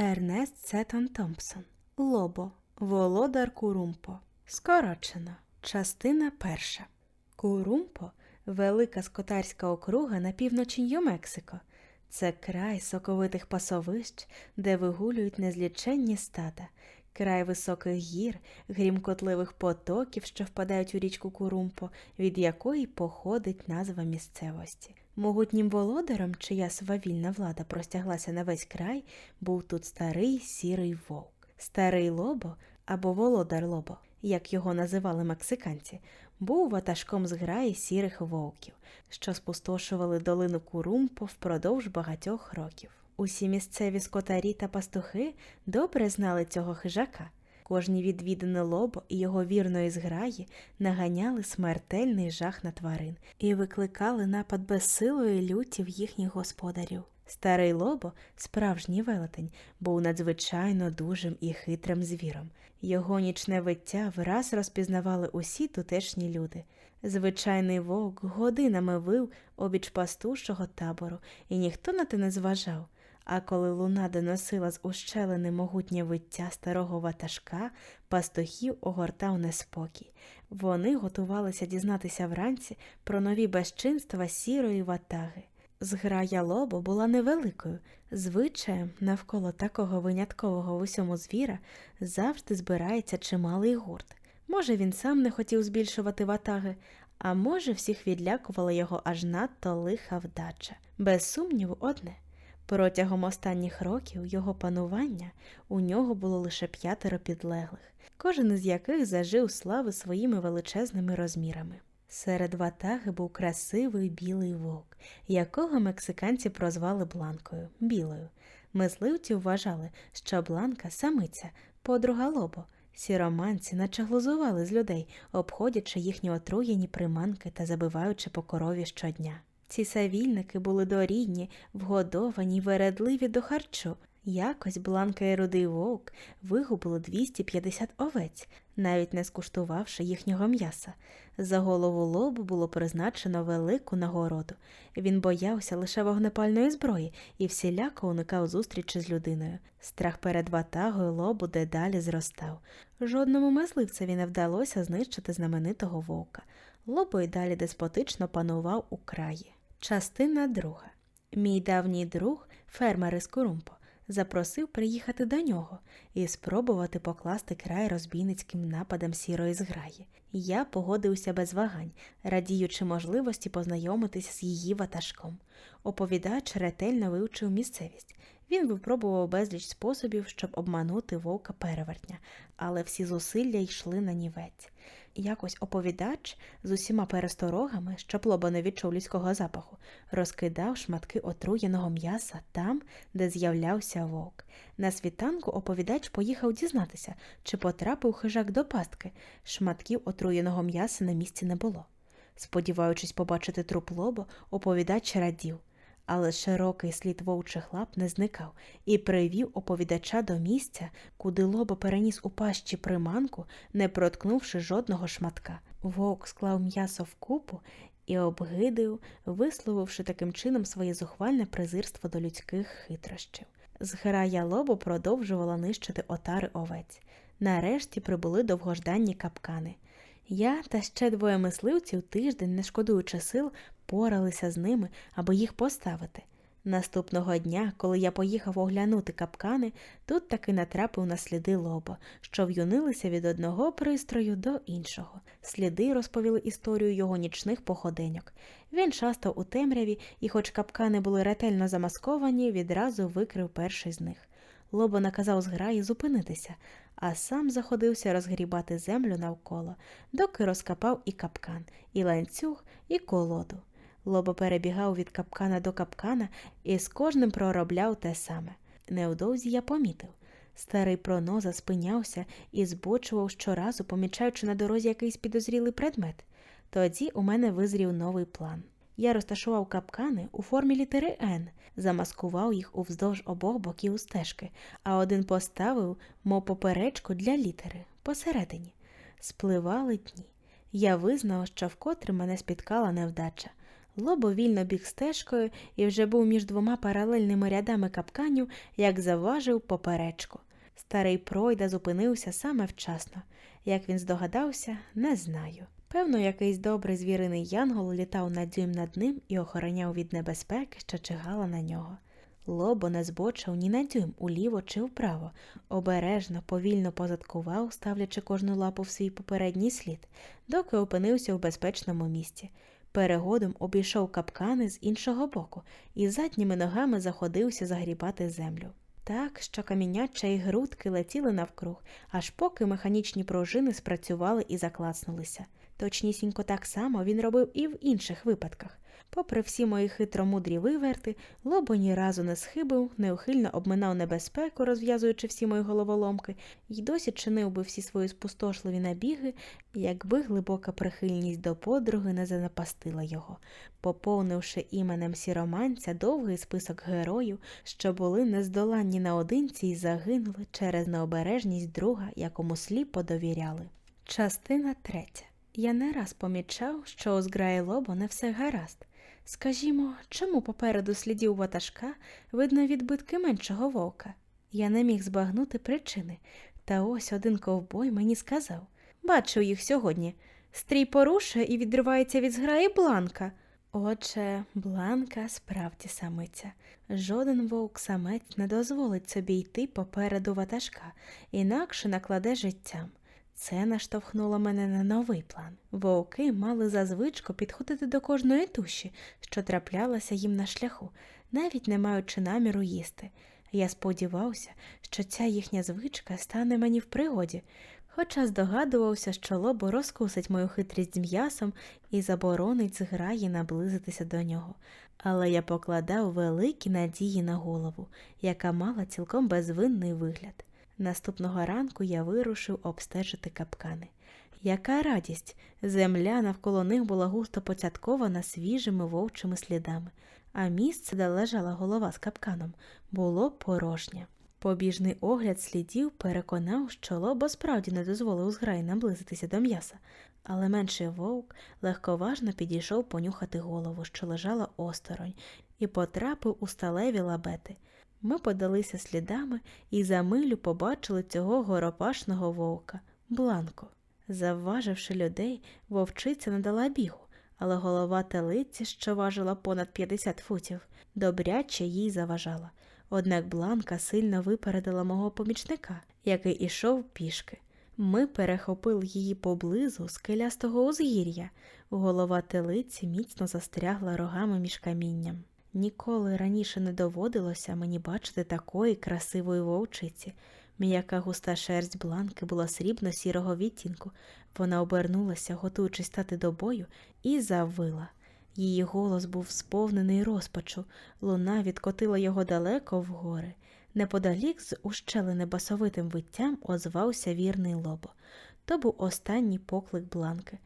Ернест Сеттон Томпсон. Лобо. Володар Курумпо. Скорочено. Частина перша. Курумпо велика скотарська округа на півночі Нью-Мексико. Це край соковитих пасовищ, де вигулюють незліченні стада, край високих гір, грімкотливих потоків, що впадають у річку Курумпо, від якої походить назва місцевості. Могутнім володарем, чия свавільна влада простяглася на весь край, був тут старий сірий вовк. Старий лобо або володар лобо, як його називали мексиканці, був ватажком зграї сірих вовків, що спустошували долину Курумпо впродовж багатьох років. Усі місцеві скотарі та пастухи добре знали цього хижака. Кожні відвідини лобо і його вірної зграї наганяли смертельний жах на тварин і викликали напад безсилої люті в їхніх господарів. Старий лобо, справжній велетень, був надзвичайно дужим і хитрим звіром. Його нічне виття враз розпізнавали усі тутешні люди. Звичайний вовк годинами вив обіч пастушого табору, і ніхто на те не зважав. А коли луна доносила з ущелини могутнє виття старого ватажка, пастухів огортав неспокій. Вони готувалися дізнатися вранці про нові безчинства сірої ватаги. Зграя лобо була невеликою. Звичаєм, навколо такого виняткового в усьому звіра завжди збирається чималий гурт. Може, він сам не хотів збільшувати ватаги, а може, всіх відлякувала його аж надто лиха вдача. Без сумніву, одне. Протягом останніх років його панування у нього було лише п'ятеро підлеглих, кожен із яких зажив слави своїми величезними розмірами. Серед ватаги був красивий білий вовк, якого мексиканці прозвали Бланкою білою. Мисливці вважали, що Бланка самиця, подруга лобо. Сіроманці наче глузували з людей, обходячи їхні отруєні приманки та забиваючи по корові щодня. Ці савільники були дорідні, вгодовані вередливі до харчу. Якось Бланка і рудий вовк вигубили 250 овець, навіть не скуштувавши їхнього м'яса. За голову лобу було призначено велику нагороду. Він боявся лише вогнепальної зброї і всіляко уникав зустрічі з людиною. Страх перед ватагою лобу дедалі зростав. Жодному мисливцеві не вдалося знищити знаменитого вовка. Лобо й далі деспотично панував у краї. Частина друга. Мій давній друг, фермер із Курумпо, запросив приїхати до нього і спробувати покласти край розбійницьким нападам сірої зграї. Я погодився без вагань, радіючи можливості познайомитися з її ватажком. Оповідач ретельно вивчив місцевість. Він випробував безліч способів, щоб обманути вовка перевертня, але всі зусилля йшли на нівець. Якось оповідач з усіма пересторогами, щоб лоба не відчув людського запаху, розкидав шматки отруєного м'яса там, де з'являвся вовк. На світанку оповідач поїхав дізнатися, чи потрапив хижак до пастки. Шматків отруєного м'яса на місці не було. Сподіваючись побачити труп лобо, оповідач радів. Але широкий слід вовчих лап не зникав і привів оповідача до місця, куди лобо переніс у пащі приманку, не проткнувши жодного шматка. Вовк склав м'ясо в купу і обгидив, висловивши таким чином своє зухвальне презирство до людських хитрощів. Зграя лобо продовжувала нищити отари овець. Нарешті прибули довгожданні капкани. Я та ще двоє мисливців тиждень, не шкодуючи сил, поралися з ними, аби їх поставити. Наступного дня, коли я поїхав оглянути капкани, тут таки натрапив на сліди лоба, що в'юнилися від одного пристрою до іншого. Сліди розповіли історію його нічних походеньок. Він шастав у темряві, і, хоч капкани були ретельно замасковані, відразу викрив перший з них. Лобо наказав зграї зупинитися, а сам заходився розгрібати землю навколо, доки розкопав і капкан, і ланцюг, і колоду. Лобо перебігав від капкана до капкана і з кожним проробляв те саме. Невдовзі я помітив. Старий проноза спинявся і збочував щоразу, помічаючи на дорозі якийсь підозрілий предмет. Тоді у мене визрів новий план. Я розташував капкани у формі літери Н, замаскував їх уздовж обох боків стежки, а один поставив, мов поперечку для літери посередині. Спливали дні. Я визнав, що вкотре мене спіткала невдача. Лобо вільно біг стежкою і вже був між двома паралельними рядами капканів, як заважив поперечку. Старий пройда зупинився саме вчасно. Як він здогадався, не знаю. Певно, якийсь добрий звіриний янгол літав на дюйм над ним і охороняв від небезпеки, що чигала на нього. Лобо не збочив ні на дюйм уліво чи вправо, обережно, повільно позадкував, ставлячи кожну лапу в свій попередній слід, доки опинився в безпечному місці. Перегодом обійшов капкани з іншого боку і задніми ногами заходився загрібати землю. Так, що каміняча і грудки летіли навкруг, аж поки механічні пружини спрацювали і заклацнулися. Точнісінько так само він робив і в інших випадках. Попри всі мої хитромудрі виверти, лобо ні разу не схибив, неухильно обминав небезпеку, розв'язуючи всі мої головоломки, і досі чинив би всі свої спустошливі набіги, якби глибока прихильність до подруги не занапастила його, поповнивши іменем сіроманця довгий список героїв, що були нездоланні наодинці і загинули через необережність друга, якому сліпо довіряли. Частина третя. Я не раз помічав, що у зграї не все гаразд. Скажімо, чому попереду слідів ватажка видно відбитки меншого вовка? Я не міг збагнути причини, та ось один ковбой мені сказав бачив їх сьогодні. Стрій порушує і відривається від зграї бланка. Отже, бланка справді самиця. Жоден вовк самець не дозволить собі йти попереду ватажка, інакше накладе життям. Це наштовхнуло мене на новий план. Вовки мали за звичку підходити до кожної туші, що траплялася їм на шляху, навіть не маючи наміру їсти. Я сподівався, що ця їхня звичка стане мені в пригоді, хоча здогадувався, що лобо розкусить мою хитрість з м'ясом і заборонить зграї наблизитися до нього. Але я покладав великі надії на голову, яка мала цілком безвинний вигляд. Наступного ранку я вирушив обстежити капкани. Яка радість! Земля навколо них була густо поцяткована свіжими вовчими слідами, а місце, де лежала голова з капканом, було порожнє. Побіжний огляд слідів переконав, що лобо справді не дозволив зграї наблизитися до м'яса, але менший вовк легковажно підійшов понюхати голову, що лежала осторонь, і потрапив у сталеві лабети. Ми подалися слідами і за милю побачили цього горопашного вовка Бланко. Завваживши людей, вовчиця надала бігу, але голова телиці, що важила понад 50 футів, добряче їй заважала. Однак Бланка сильно випередила мого помічника, який ішов пішки. Ми перехопили її поблизу скелястого узгір'я. Голова телиці міцно застрягла рогами між камінням. Ніколи раніше не доводилося мені бачити такої красивої вовчиці. М'яка густа шерсть бланки була срібно сірого відтінку. Вона обернулася, готуючись стати до бою, і завила. Її голос був сповнений розпачу, луна відкотила його далеко в гори. Неподалік з ущелини басовитим виттям озвався вірний лобо. То був останній поклик бланки.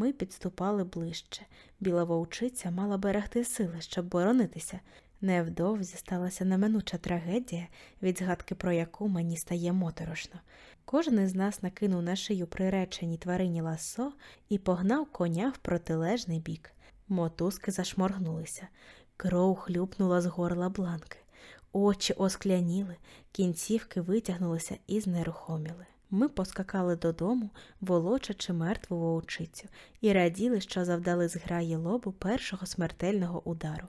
Ми підступали ближче. Біла вовчиця мала берегти сили, щоб боронитися. Невдовзі сталася неминуча трагедія, від згадки про яку мені стає моторошно. Кожен із нас накинув на шию приреченій тварині ласо і погнав коня в протилежний бік. Мотузки зашморгнулися, кров хлюпнула з горла бланки, очі оскляніли, кінцівки витягнулися і знерухоміли. Ми поскакали додому, волочачи мертву вовчицю, і раділи, що завдали зграї лобу першого смертельного удару.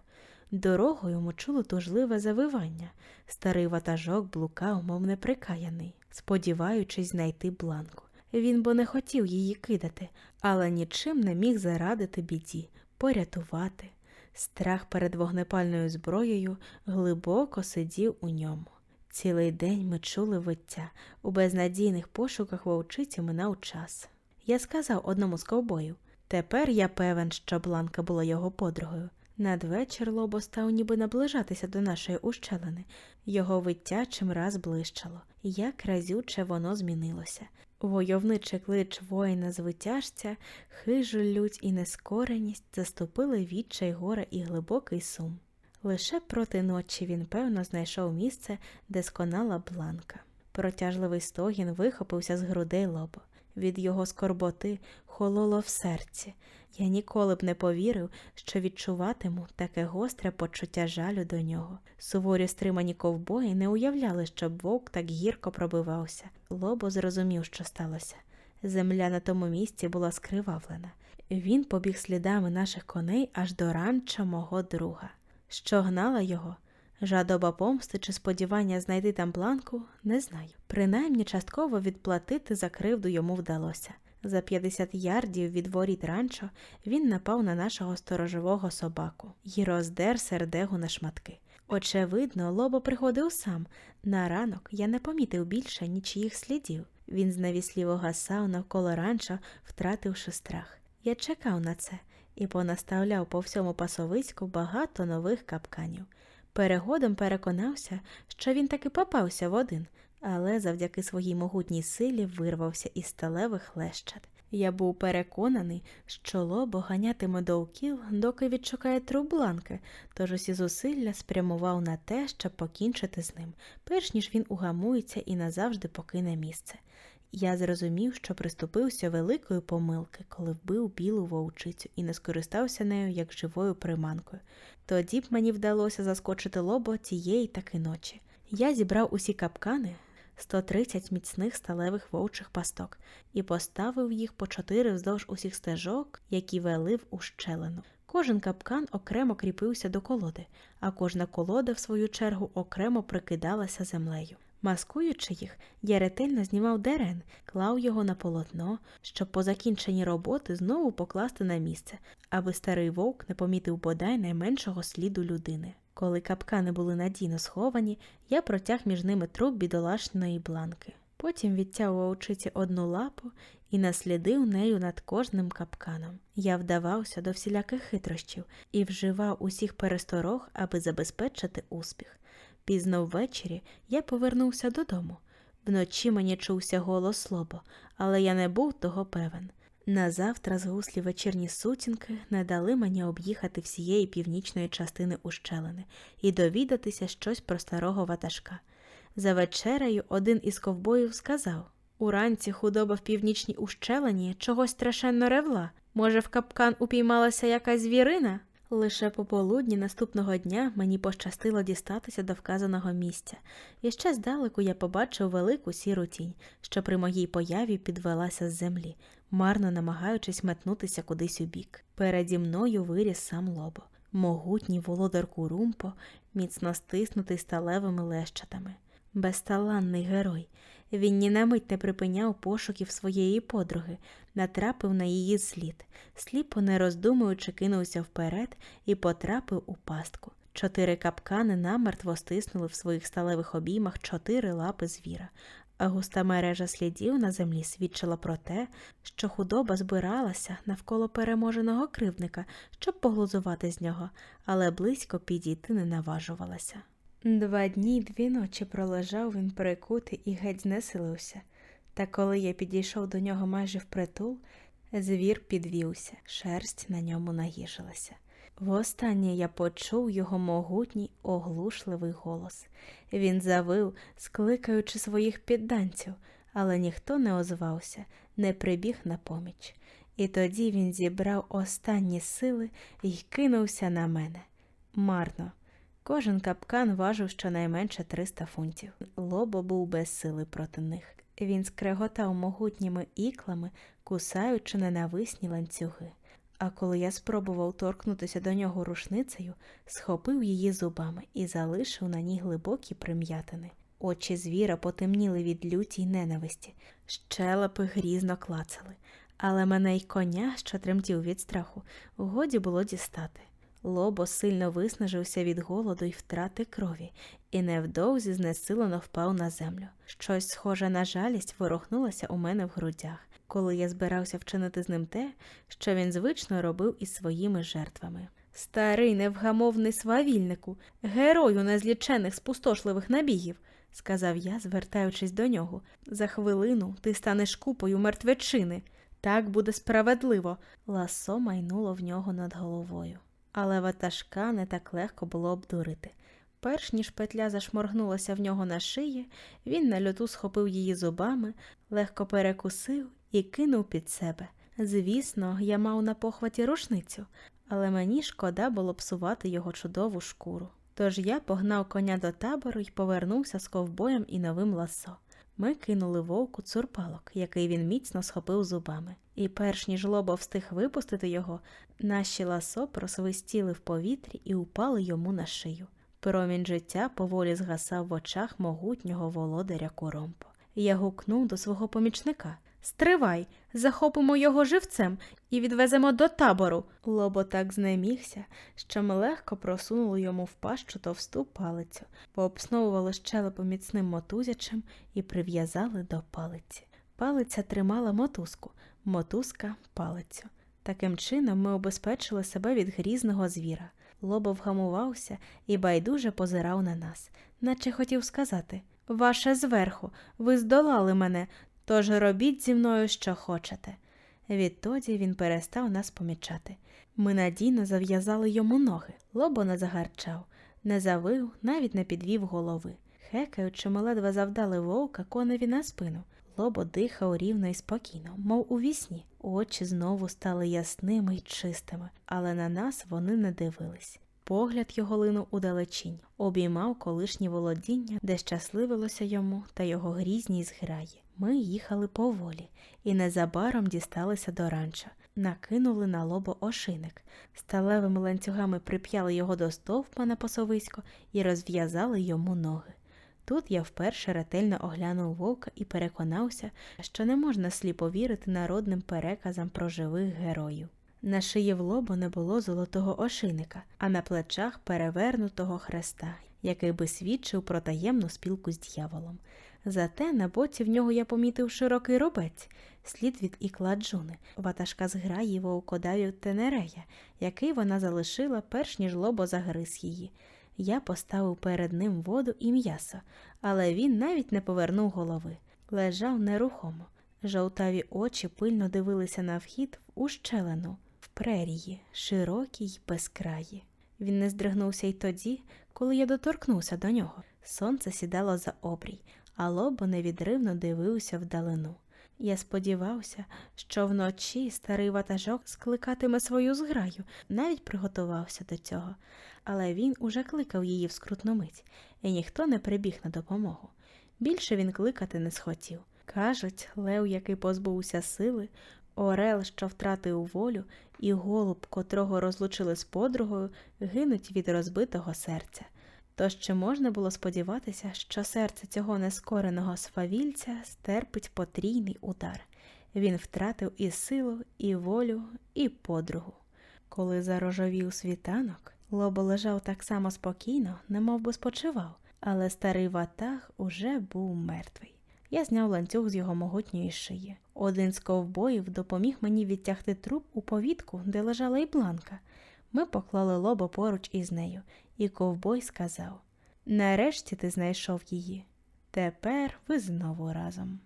Дорогою ми чули тужливе завивання. Старий ватажок блукав, мов неприкаяний, сподіваючись знайти бланку. Він бо не хотів її кидати, але нічим не міг зарадити біді, порятувати. Страх перед вогнепальною зброєю глибоко сидів у ньому. Цілий день ми чули виття, у безнадійних пошуках вовчиці минав час. Я сказав одному з ковбоїв тепер я певен, що Бланка була його подругою. Надвечір лобо став ніби наближатися до нашої ущелини. Його виття чимраз блищало, як разюче воно змінилося. Войовничий клич воїна з витяжця, хижу лють і нескореність заступили відчай горе і глибокий сум. Лише проти ночі він, певно, знайшов місце, де сконала бланка. Протяжливий стогін вихопився з грудей лобо. Від його скорботи хололо в серці. Я ніколи б не повірив, що відчуватиму таке гостре почуття жалю до нього. Суворі стримані ковбої не уявляли, щоб вовк так гірко пробивався. Лобо зрозумів, що сталося. Земля на тому місці була скривавлена. Він побіг слідами наших коней аж до ранчо мого друга. Що гнала його? Жадоба помсти чи сподівання знайти там планку, не знаю. Принаймні частково відплатити за кривду йому вдалося. За 50 ярдів від воріт ранчо він напав на нашого сторожового собаку і роздер сердегу на шматки. Очевидно, лобо приходив сам. На ранок я не помітив більше нічиїх слідів. Він знавісліво гасав навколо ранчо, втративши страх. Я чекав на це і понаставляв по всьому пасовиську багато нових капканів. Перегодом переконався, що він таки попався в один, але завдяки своїй могутній силі вирвався із сталевих лещат. Я був переконаний, що лобо ганятиме довкіл, доки відшукає трубланки, тож усі зусилля спрямував на те, щоб покінчити з ним, перш ніж він угамується і назавжди покине місце. Я зрозумів, що приступився великої помилки, коли вбив білу вовчицю і не скористався нею як живою приманкою. Тоді б мені вдалося заскочити лобо тієї таки ночі. Я зібрав усі капкани, 130 міцних сталевих вовчих пасток, і поставив їх по чотири вздовж усіх стежок, які вели в ущелину. Кожен капкан окремо кріпився до колоди, а кожна колода, в свою чергу, окремо прикидалася землею. Маскуючи їх, я ретельно знімав дерен, клав його на полотно, щоб по закінченні роботи знову покласти на місце, аби старий вовк не помітив бодай найменшого сліду людини. Коли капкани були надійно сховані, я протяг між ними труп бідолашної бланки. Потім відтяв вовчиці одну лапу і наслідив нею над кожним капканом. Я вдавався до всіляких хитрощів і вживав усіх пересторог, аби забезпечити успіх. Пізно ввечері я повернувся додому. Вночі мені чувся голос лобо, але я не був того певен. Назавтра згуслі вечірні сутінки не дали мені об'їхати всієї північної частини ущелини і довідатися щось про старого ватажка. За вечерею один із ковбоїв сказав Уранці худоба в північній ущелині чогось страшенно ревла. Може, в капкан упіймалася якась звірина? Лише пополудні наступного дня мені пощастило дістатися до вказаного місця, і ще здалеку я побачив велику сіру тінь, що при моїй появі підвелася з землі, марно намагаючись метнутися кудись у бік. Переді мною виріс сам лобо, могутній володар Курумпо, міцно стиснутий сталевими лещатами. Безталанний герой. Він ні на мить не припиняв пошуків своєї подруги, натрапив на її слід, сліпо не роздумуючи, кинувся вперед і потрапив у пастку. Чотири капкани намертво стиснули в своїх сталевих обіймах чотири лапи звіра, а густа мережа слідів на землі свідчила про те, що худоба збиралася навколо переможеного кривдника, щоб поглузувати з нього, але близько підійти не наважувалася. Два дні й дві ночі пролежав він прикутий і геть знесилився. Та коли я підійшов до нього майже впритул, звір підвівся, шерсть на ньому наїжилася. Востаннє я почув його могутній оглушливий голос. Він завив, скликаючи своїх підданців, але ніхто не озвався, не прибіг на поміч. І тоді він зібрав останні сили і кинувся на мене. Марно. Кожен капкан важив щонайменше 300 фунтів. Лобо був без сили проти них. Він скреготав могутніми іклами, кусаючи ненависні ланцюги. А коли я спробував торкнутися до нього рушницею, схопив її зубами і залишив на ній глибокі прим'ятини. Очі звіра потемніли від люті й ненависті, щелепи грізно клацали, але мене й коня, що тремтів від страху, годі було дістати. Лобо сильно виснажився від голоду й втрати крові, і невдовзі знесилено впав на землю. Щось схоже на жалість ворухнулося у мене в грудях, коли я збирався вчинити з ним те, що він звично робив із своїми жертвами. Старий невгамовний свавільнику, герою незлічених спустошливих набігів, сказав я, звертаючись до нього. За хвилину ти станеш купою мертвечини. Так буде справедливо. Ласо майнуло в нього над головою. Але ватажка не так легко було обдурити. Перш ніж петля зашморгнулася в нього на шиї, він на льоту схопив її зубами, легко перекусив і кинув під себе. Звісно, я мав на похваті рушницю, але мені шкода було псувати його чудову шкуру. Тож я погнав коня до табору і повернувся з ковбоєм і новим ласо. Ми кинули вовку цурпалок, який він міцно схопив зубами. І перш ніж лоба встиг випустити його, наші ласо просвистіли в повітрі і упали йому на шию. Промінь життя поволі згасав в очах могутнього володаря Куромпо. Я гукнув до свого помічника. Стривай, захопимо його живцем і відвеземо до табору. Лобо так знемігся, що ми легко просунули йому в пащу товсту палицю, пообсновували щелепу міцним мотузячем і прив'язали до палиці. Палиця тримала мотузку, мотузка палицю. Таким чином ми обезпечили себе від грізного звіра. Лобо вгамувався і байдуже позирав на нас, наче хотів сказати Ваше зверху, ви здолали мене, тож робіть зі мною, що хочете. Відтоді він перестав нас помічати. Ми надійно зав'язали йому ноги. Лобо не загарчав, не завив, навіть не підвів голови. Хекаючи, ми ледве завдали вовка коневі на спину. Лобо дихав рівно і спокійно, мов у вісні. Очі знову стали ясними й чистими, але на нас вони не дивились. Погляд його линув удалечінь, обіймав колишні володіння, де щасливилося йому та його грізній зграї. Ми їхали поволі і незабаром дісталися до ранчо. Накинули на лобо ошиник, сталевими ланцюгами прип'яли його до стовпа на посовисько і розв'язали йому ноги. Тут я вперше ретельно оглянув вовка і переконався, що не можна сліпо вірити народним переказам про живих героїв. На шиї в лобо не було золотого ошийника, а на плечах перевернутого хреста, який би свідчив про таємну спілку з дьяволом. Зате на боці в нього я помітив широкий рубець, слід від ікла Джуни, ватажка з граї вовкодавів Тенерея, який вона залишила, перш ніж лобо загриз її. Я поставив перед ним воду і м'ясо, але він навіть не повернув голови, лежав нерухомо. Жовтаві очі пильно дивилися на вхід в ущелину, в прерії, широкі й безкраї. Він не здригнувся й тоді, коли я доторкнувся до нього. Сонце сідало за обрій, а лобо невідривно дивився вдалину. Я сподівався, що вночі старий ватажок скликатиме свою зграю, навіть приготувався до цього, але він уже кликав її в скрутну мить, і ніхто не прибіг на допомогу. Більше він кликати не схотів. Кажуть, лев, який позбувся сили, орел, що втратив волю, і голуб, котрого розлучили з подругою, гинуть від розбитого серця. Тож чи можна було сподіватися, що серце цього нескореного свавільця стерпить потрійний удар? Він втратив і силу, і волю, і подругу. Коли зарожовів світанок, лобо лежав так само спокійно, немов би спочивав, але старий ватаг уже був мертвий. Я зняв ланцюг з його могутньої шиї. Один з ковбоїв допоміг мені відтягти труп у повітку, де лежала й бланка. Ми поклали лоба поруч із нею, і ковбой сказав Нарешті ти знайшов її. Тепер ви знову разом.